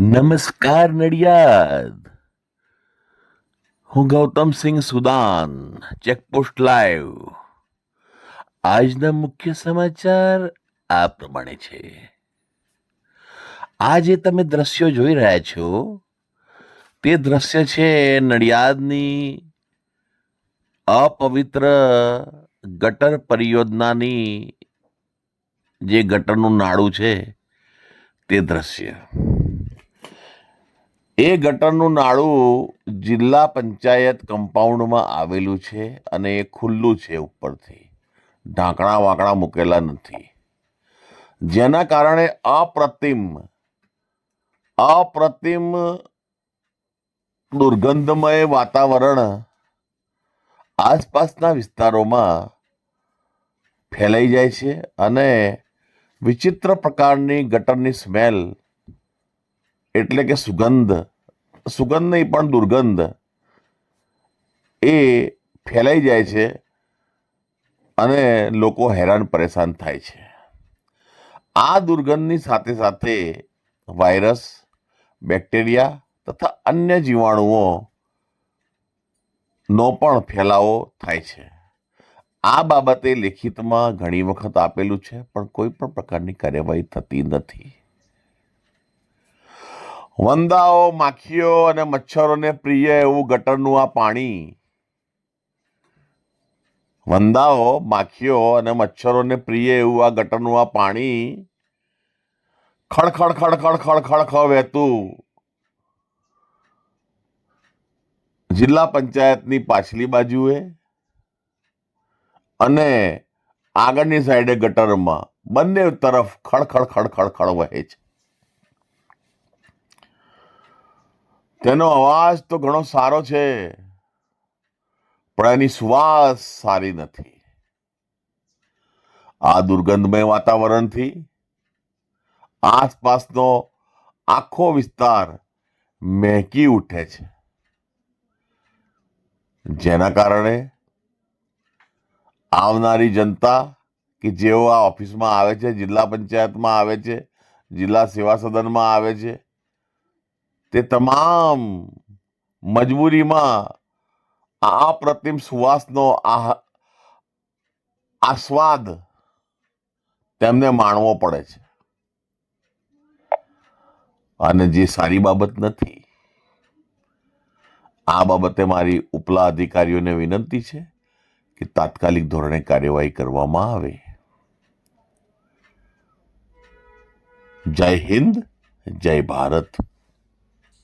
નમસ્કાર નડિયાદ. હું Gautamsinh Sudan, checkpost live. આજના મુખ્ય સમાચાર આ પ્રમાણે છે. આ જે તમે દ્રશ્યો જોઈ રહ્યા છો, તે દ્રશ્ય છે નડિયાદની અપવિત્ર ગટર પરિયોજનાની જે ગટરનું નાળું છે, તે દ્રશ્ય. એ ગટરનું નાળું જિલ્લા પંચાયત કમ્પાઉન્ડમાં આવેલું છે અને એ ખુલ્લું છે ઉપરથી. ઢાંકણા વાંકણા મૂકેલા નથી. જેના કારણે અપ્રતિમ અપ્રતિમ દુર્ગંધમય વાતાવરણ આસપાસના વિસ્તારોમાં ફેલાઈ જાય છે અને વિચિત્ર પ્રકારની ગટરની સ્મેલ એટલે કે સુગંધ. સુગંધ નહીં, પણ દુર્ગંધ. એ ફેલાઈ જાય છે અને લોકો હેરાન, પરેશાન થાય છે. આ દુર્ગંધની સાથે સાથે વાયરસ, બેક્ટેરિયા તથા અન્ય જીવાણુઓ નો પણ ફેલાવો થાય છે. આ બાબતે લેખિતમાં ઘણી વખત આપેલું છે, પણ કોઈ પણ પ્રકારની કાર્યવાહી થતી નથી. વંદાઓ, માખીઓ અને મચ્છરોને પ્રિય એવું ગટરનું આ પાણી. વંદાઓ, માખીઓ અને મચ્છરોને પ્રિય એવું આ ગટરનું આ પાણી. ખડખડ ખડખડ ખડખડ ખ વહેતું. જિલ્લા પંચાયતની પાછલી બાજુએ અને આગળની સાઈડે ગટરમાં બંને તરફ ખડખડ ખડખડ ખડ વહે છે. તેનો અવાજ તો ઘણો સારો છે, પણ એની શ્વાસ સારી નથી. આ દુર્ગંધમય વાતાવરણથી આસપાસનો આખો વિસ્તાર મહેકી ઉઠે છે. જેના કારણે આવનારી જનતા કે જેઓ આ ઓફિસમાં આવે છે, જિલ્લા પંચાયતમાં આવે છે, જિલ્લા સેવા સદનમાં આવે છે તે તમામ મજબૂરીમાં આ અપ્રતિમ સુવાસનો આસ્વાદ તેમને માણવો પડે છે. અને જે સારી બાબત નથી, આ બાબતે મારી ઉપલા અધિકારીઓને વિનંતી છે કે તાત્કાલિક ધોરણે કાર્યવાહી કરવામાં આવે. જય હિન્દ, જય ભારત.